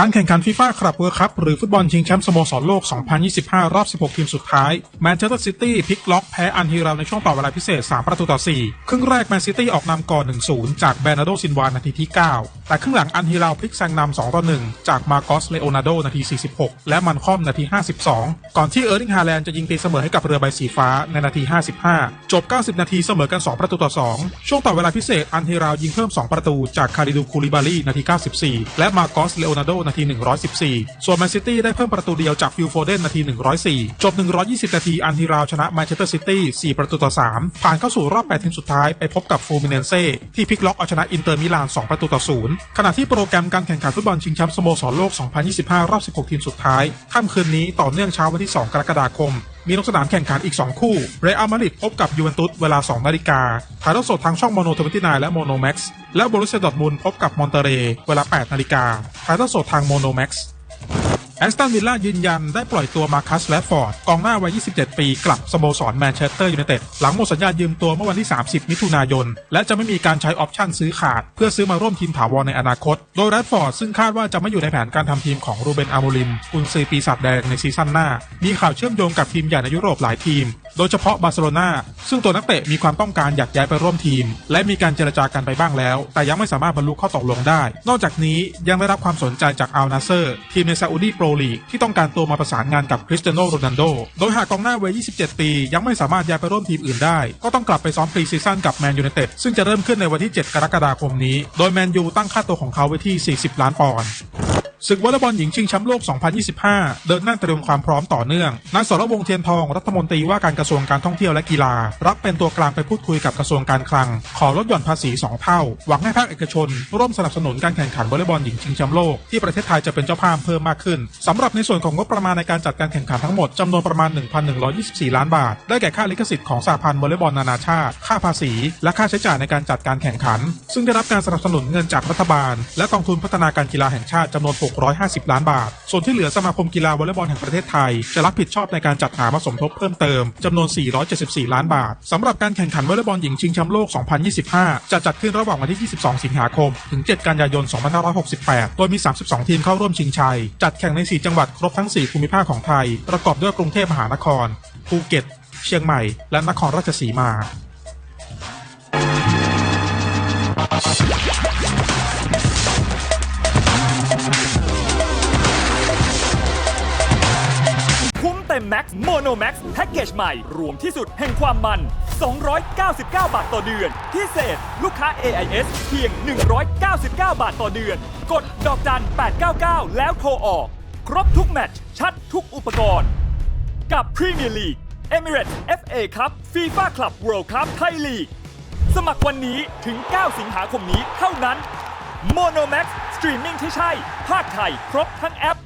การแข่งขันฟีฟ่าคลับเวิร์คัพหรือฟุตบอลชิงแชมป์สโมสรโลก 2025 รอบ 16 ทีมสุดท้ายแมนเชสเตอร์ซิตี้พลิกล็อกแพ้อันฮิรัลในช่วงต่อเวลาพิเศษ 3 ประตูต่อ 4 ครึ่งแรกแมนซิตี้ออกนำก่อน 1-0 จากแบรนาโดซินวานาทีที่ 9 แต่ครึ่งหลังอันฮิรัลพลิกแซงนำ2ต่อ1จากมาโกสเลโอนาโดนาที 46 และมันคอมนาที 52 ก่อนที่เออร์ลิงฮาแลนด์จะยิงตีเสมอให้กับเรือใบสีฟ้าในนาที 55 จบ 90 นาทีเสมอกัน 2 ประตูต่อ 2 ช่วงต่อเวลาพิเศษอันฮิรัลยิงเพิ่ม 2 ประตูจากคาริดูคูลิบาลีนาที 94 และมาโกสเลโอนาโดนาที 114 ส่วนแมนซิตี้ได้เพิ่มประตูเดียวจากฟิลโฟเดนนาที 104 จบ 120 นาทีอันทีราวชนะแมนเชสเตอร์ซิตี้4ประตูต่อ 3 ผ่านเข้าสู่รอบ 8 ทีมสุดท้ายไปพบกับฟูมิเนเซ่ที่พลิกล็อกเอาชนะอินเตอร์มิลาน 2 ประตูต่อ 0 ขณะที่โปรแกรมการแข่งขันฟุตบอลชิงแชมป์สโมสรโลก 2025 รอบ 16 ทีมสุดท้ายค่ำคืนนี้ต่อเนื่องเช้าวันที่ 2 กรกฎาคม มีลงสนามแข่งขันอีก 2 คู่ เรอัลมาดริดพบกับยูเวนตุสเวลา 2 นาฬิกา ถ่ายทอดสดทางช่องโมโนทเวนตี้นและโมโนแม็กซ์และบรุสเซียดอร์ทมุนพบกับมอนเตเร เวลา 8 นาฬิกา ถ่ายทอดสดทางโมโนแม็กซ์ แอสตันวิลล่ายืนยันได้ปล่อยตัวมาคัสและฟอร์ดกองหน้าวัย 27 ปี กลับสโมสรแมนเชสเตอร์ยูไนเต็ดหลังหมดสัญญายืมตัวเมื่อวันที่ 30 มิถุนายน และจะไม่มีการใช้ออปชั่นซื้อขาด เพื่อซื้อมาร่วมทีมถาวรในอนาคต โดยแรดฟอร์ดซึ่งคาดว่าจะไม่อยู่ในแผนการทำทีมของรูเบนอาโมลิมกุนซือปีศาจแดงในซีซั่นหน้า มีข่าวเชื่อมโยงกับทีมใหญ่ในยุโรปหลายทีม โดยเฉพาะบาร์เซโลนาซึ่งตัวนักเตะมีความต้องการอยากย้ายไปร่วมทีม และมีการเจรจากันไปบ้างแล้ว แต่ยังไม่สามารถบรรลุข้อตกลงได้ นอกจากนี้ยังได้รับความสนใจจากอัลนาเซอร์ ทีมในซาอุดีโปรลีกที่ต้องการตัวมาประสานงานกับคริสเตียโนโรนัลโด โดยหากกองหน้าวัย 27 ปี ยังไม่สามารถย้ายไปร่วมทีมอื่นได้ ก็ต้องกลับไปซ้อมพรีซีซั่นกับแมนยูไนเต็ดซึ่งจะเริ่มขึ้นในวันที่ 7 กรกฎาคมนี้ โดยแมนยูตั้งค่าตัวของเขาไว้ที่ 40 ล้านปอนด์ ศึกวอลเลย์บอลหญิงชิงแชมป์โลก 2025 เดินหน้าเตรียมความพร้อมต่อเนื่องนายสรวงเทียนทองรัฐมนตรีว่าการกระทรวงการท่องเที่ยวและกีฬา รับเป็นตัวกลางไปพูดคุยกับกระทรวงการคลัง ขอลดหย่อนภาษี 2 เท่า หวังให้ภาคเอกชน ร่วมสนับสนุนการแข่งขันวอลเลย์บอลหญิงชิงแชมป์โลกที่ประเทศไทยจะเป็นเจ้าภาพเพิ่มมากขึ้นสำหรับในส่วนของงบประมาณในการจัดการแข่งขันทั้งหมดจำนวนประมาณ 1,124 ล้านบาท ได้แก่ค่าลิขสิทธิ์ของสหพันธ์วอลเลย์บอลนานาชาติ ค่าภาษี และค่าใช้จ่ายในการจัดการแข่งขัน ซึ่งได้รับการสนับสนุนเงินจากรัฐบาล และกองทุนพัฒนาการกีฬาแห่งชาติจำนวน650 ล้านบาท ส่วนที่เหลือสมาคมกีฬาวอลเลย์บอลแห่งประเทศไทย จะรับผิดชอบในการจัดหามาสมทบเพิ่มเติมจำนวน 474 ล้านบาทสำหรับการแข่งขันวอลเลย์บอลหญิงชิงแชมป์โลก 2025 จะจัดขึ้นระหว่างวันที่ 22 สิงหาคม ถึง 7 กันยายน 2568 โดยมี 32 ทีมเข้าร่วมชิงชัย จัดแข่งใน 4 จังหวัดครบทั้ง 4 ภูมิภาคของไทย ประกอบด้วยกรุงเทพมหานคร ภูเก็ต เชียงใหม่ และนครราชสีมา ต็มแม็กซ์โมโนแม็กซ์แพ็กเกจใหม่ รวมที่สุดแห่งความมัน 299 บาทต่อเดือน พิเศษ ลูกค้า AIS เพียง 199 บาทต่อเดือน กดดอกจัน 899 แล้วโทรออก ครบทุกแมตช์ชัดทุกอุปกรณ์ กับพรีเมียร์ลีก Emirates FA ครับฟีฟ่าคลับ World Cup ไทยลีกสมัครวันนี้ถึง 9 สิงหาคมนี้เท่านั้น Monomax สตรีมมิ่งที่ใช่ภาคไทย ครบทั้งแอป